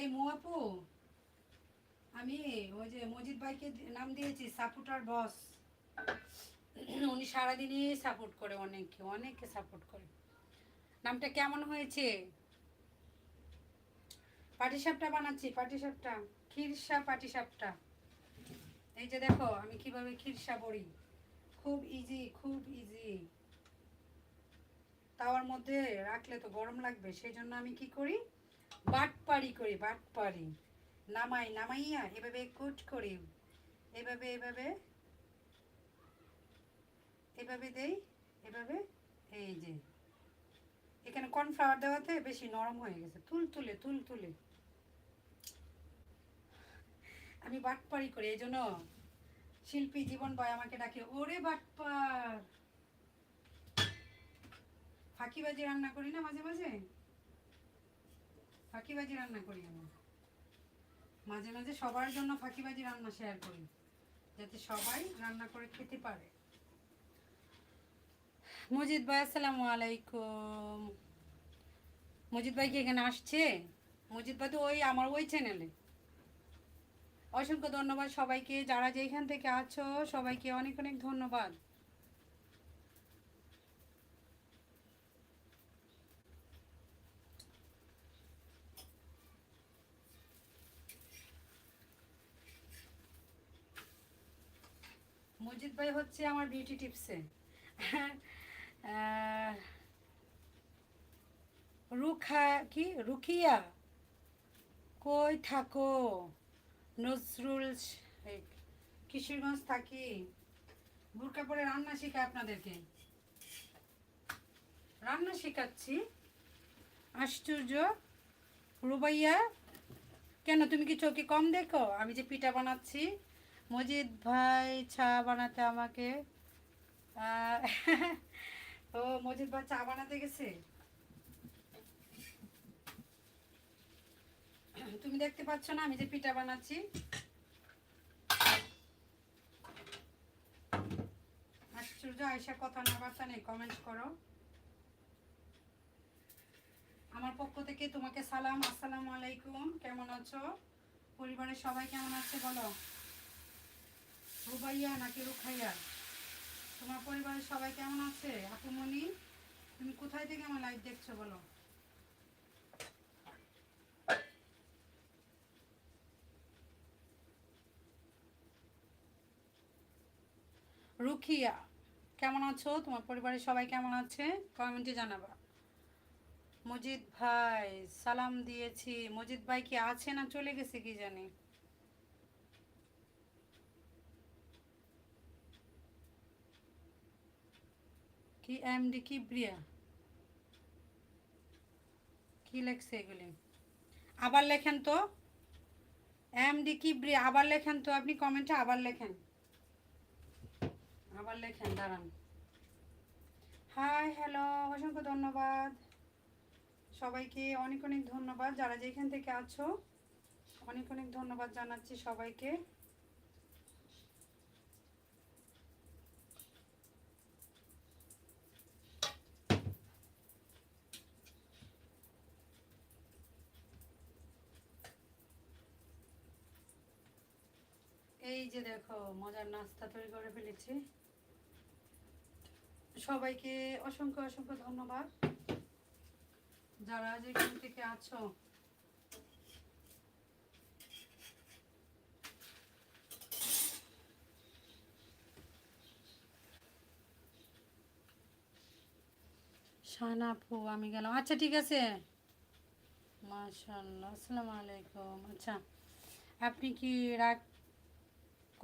এই মু আপু আমি ওই যে মজিদ ভাইকে নাম দিয়েছি, সাপোর্টার বস। উনি সারাদিনই সাপোর্ট করে অনেককে অনেককে সাপোর্ট করে। নামটা কেমন হয়েছে? পাটিসাপটা বানাচ্ছি, পাটিসাপটা, খিরসা পাটিসাপটা। এই যে দেখো, আমি কীভাবে খিরসা বড়ি খুব ইজি খুব ইজি তাওয়ার মধ্যে রাখলে তো গরম লাগবে, সেই জন্য আমি কি করি? বাটপাড়ি করি, বাটপাড়ি। নামাই, নামাইয়া এভাবে কুট করি, এভাবে এভাবে এভাবে দেই, এভাবে, এই যে। এখানে কর্নফ্লাওয়ার দেওয়াতে বেশি নরম হয়ে গেছে তুল তুলে তুল তুলে আমি বাটপাড়ি করি, এই জন্য শিল্পী জীবন বয় আমাকে ডাকে, ওরে বাটপার ফাঁকিবাজি রান্না করি না মাঝে মাঝে? ফাঁকিবাজি রান্না করি আমি। মাঝে মাঝে সবার জন্য ফাঁকিবাজি রান্না শেয়ার করি, যাতে সবাই রান্না করে খেতে পারে। মজিদ ভাই, আসসালামু আলাইকুম। মজিদ ভাই কি এখানে আসছে? মজিদ ভাই তো ওই আমার ওই চ্যানেলে অসংখ্য ধন্যবাদ সবাইকে, যারা যেখান থেকে আছো, সবাইকে অনেক অনেক ধন্যবাদ। মজিদ ভাই হচ্ছে আমার বিউটি টিপসে রুখা, কি? রুকিয়া? কই থাকো? নজরুল কিশোরগঞ্জ থাকি। বুরকা পরে রান্না শেখায় আপনাদেরকে। রান্না শেখাচ্ছি। আশ্চর্য। রুবাইয়া, কেন তুমি কি চোখে কম দেখো? আমি যে পিঠা বানাচ্ছি মজিদ ভাই চা বানাতে আমাকে। ও মজিদ ভাই চা বানাতে গেছে? তুমি দেখতে পাচ্ছ না, আমি যে পিঠা বানাচ্ছি। আশ্চর্য আয়সা কথা না বার্তা নেই কমেন্ট করো। আমার পক্ষ থেকে তোমাকে সালাম, আসসালামু আলাইকুম, কেমন আছো? পরিবারের সবাই কেমন আছে বলো? রুবাইয়া নাকি রুখাইয়া? তোমার পরিবারের সবাই কেমন আছে? আপুমনি তুমি কোথায় থেকে আমার লাইভ দেখছ বলো? রুখিয়া, কেমন আছো? তোমার পরিবারের সবাই কেমন আছে? কমেন্টে জানাবা। মজিদ ভাই, সালাম দিয়েছি। মজিদ ভাই কি আছে না চলে গেছে কি জানি? কি এমডি, কি ব্রিয়া? কি লেখছে এগুলি? আবার লেখেন তো। এমডি, কি ব্রিয়া? আবার লেখেন তো, আপনি কমেন্টে আবার লেখেন। আবার লেখেন, দাঁড়ান। হাই, হ্যালো, অসংখ্য ধন্যবাদ। সবাইকে অনেক অনেক ধন্যবাদ। যারা যেখান থেকে আছো, অনেক অনেক ধন্যবাদ জানাচ্ছি সবাইকে। এই যে দেখো, মজার নাস্তা তৈরি করে ফেলেছি। সবাইকে অসংখ্য অসংখ্য ধন্যবাদ। যারা যেখান থেকে আছো শাহানা আমি গেলাম। আচ্ছা ঠিক আছে। মাশাল্লাহ আসসালামু আলাইকুম। আচ্ছা আপনি কি রাগ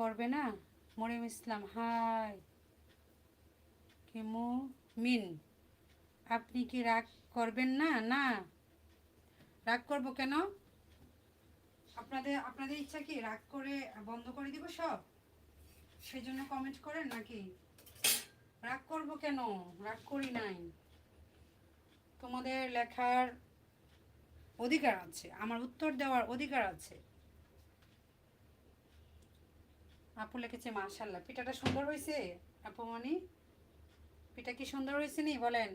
করবে না? মরিম ইসলাম হাই কিমু মিন, আপনি কি রাগ করবেন না? না। রাগ করব কেন? আপনাদের আপনাদের ইচ্ছা কি রাগ করে বন্ধ করে দিব সব? সেই জন্য কমেন্ট করেন নাকি? রাগ করব কেন? রাগ করি নাই। তোমাদের লেখার অধিকার আছে, আমার উত্তর দেওয়ার অধিকার আছে। আপু লিখেছে মার্শাল্লাহ পিঠাটা সুন্দর হয়েছে আপু মনি? পিঠা কি সুন্দর হয়েছে নি? বলেন।